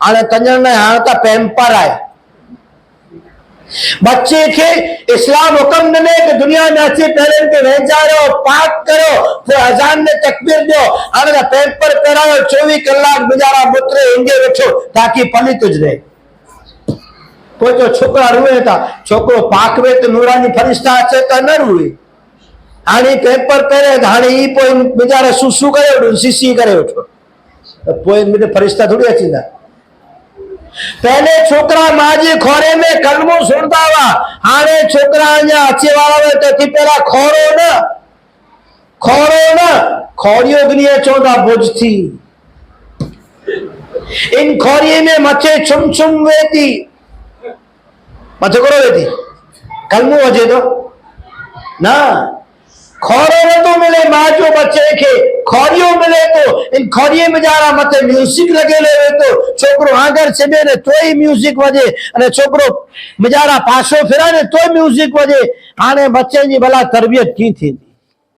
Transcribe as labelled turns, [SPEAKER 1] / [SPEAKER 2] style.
[SPEAKER 1] हाणे तंजण ने हाणे त पैम्पर आहे बच्चे खे इस्लाम हुकम ॾिने की दुनिया में अची पहिरियों खे वेचारियो पाक करो पोइ अज़ान में तकबीर ॾियो हाणे त पैम्पर पहिरायो चोवीह कलाक गुज़ारा मुत्र हिंगे वेठो ताकी पलित हुजे पोइ तो छोकिरा रुए था छोकिरो पाक वे त नूरानी फरिश्ता अचे त न रुए हाणे पेपर पहिरे त हाणे ई पोइ वीचारा सुसु करे वठो सीसी करे वठो त पोइ मुंहिंजा फरिश्ता पहले छोकरा माजी खोरे में कलमो सुनता हुआ हाने छोकरा अजा अच्छे वाला में तो थी खोरो ना। खोरो ना, खोरियो भी नहीं चौदह बुझती इन खोरिये में मचे चुम चुम वेती मचे करो वेती कलमो अजे तो। ना। खोरो ना तो मिले माजो बच्चे के। खोरियो ખોડીએ મજારા મતે મ્યુઝિક લગેલો હોય તો છોકરો આગળ છે ને તોય મ્યુઝિક વજે અને છોકરો મજારા પાછો ફેરા ને તોય મ્યુઝિક વજે. આને બચ્ચેની ભલા તરબિયત કી થઈ